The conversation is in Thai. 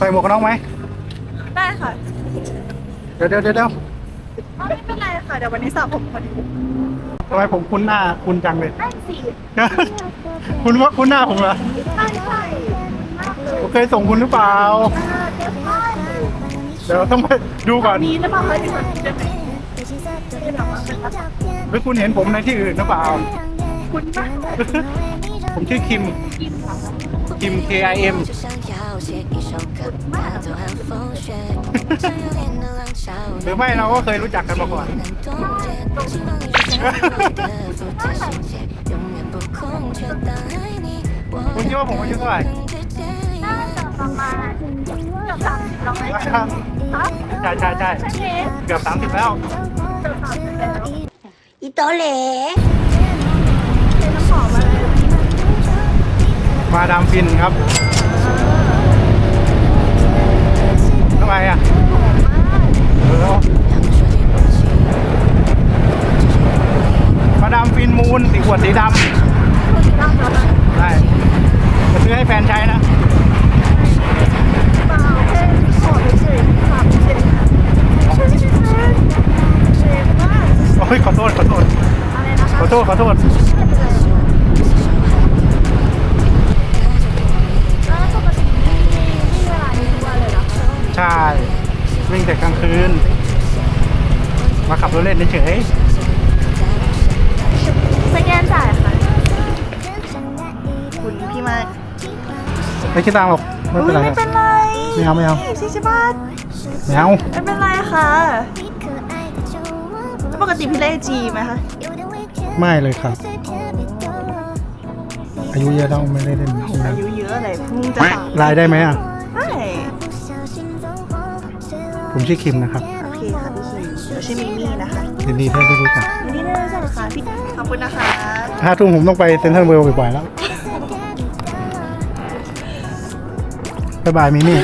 ใส่หมวกกันน็อกไหมได้ค่ะเดี๋ยวเดี๋ยวเดี๋ยวเดี๋ยวอ๋อไม่เป็นไรค่ะ เดี๋ยววันนี้สระผมพอดีทำไมผมคุ้นหน้าคุ้นจังเลย ได้สิคุณว่าคุ้นหน้าผมเหรอได้ใช่ผมเคยส่งคุณหรือเปล่า เดี๋ยวต้องไปดูก่อนนี้หรือเปล่าคะที่คนจะไหนที่แบบว่าเป็นแบบหรือคุณเห็นผมในที่อื่นหรือเปล่า คุณมาก ผมชื่อคิม คิม K I M หรือไม่เราก็เคยรู้จักกันมาก่อน คุณคิดว่าผมอายุเท่าไหร่ประมาณเกือบสามร้อใช่ใช่ใช่เกือบสามสิบแล้ว อีโตเหล มาดามฟินครับทำไมอะเออมาดามฟินมูนสีขวดสีดำใช่จะซื้อให้แฟนใช้นะโอ้ยขอโทษขอโทษขอโทษขอโทษ คืน มาขับรถเล่นเฉยสแกนจ่ายค่ะ คุณพี่มากๆไม่คิดตังค์หรอกไม่เป็นไรไม่เป็นไรไม่เอาไม่เอาสี่สิบบาทไม่เอาไม่เป็นไรค่ะ แล้วปกติพี่เล่นจีไหมคะ ไม่เลยครับ อายุเยอะแล้วไม่ได้เล่นอายุเยอะเลยเพิ่งจะสามรายได้ไหมอะใช่ ผมชื่อคิมนะครับโอเคค่ะพี่คิมหนูชื่อมิมี่นะคะยินดีที่ได้รู้จักมิมี่น่ารู้จักค่ะพี่ขอบคุณนะคะถ้าทุ่มผมต้องไปเซ็นทรัลเวิลด์บ่อยๆแล้วบ๊ายบายมิมี่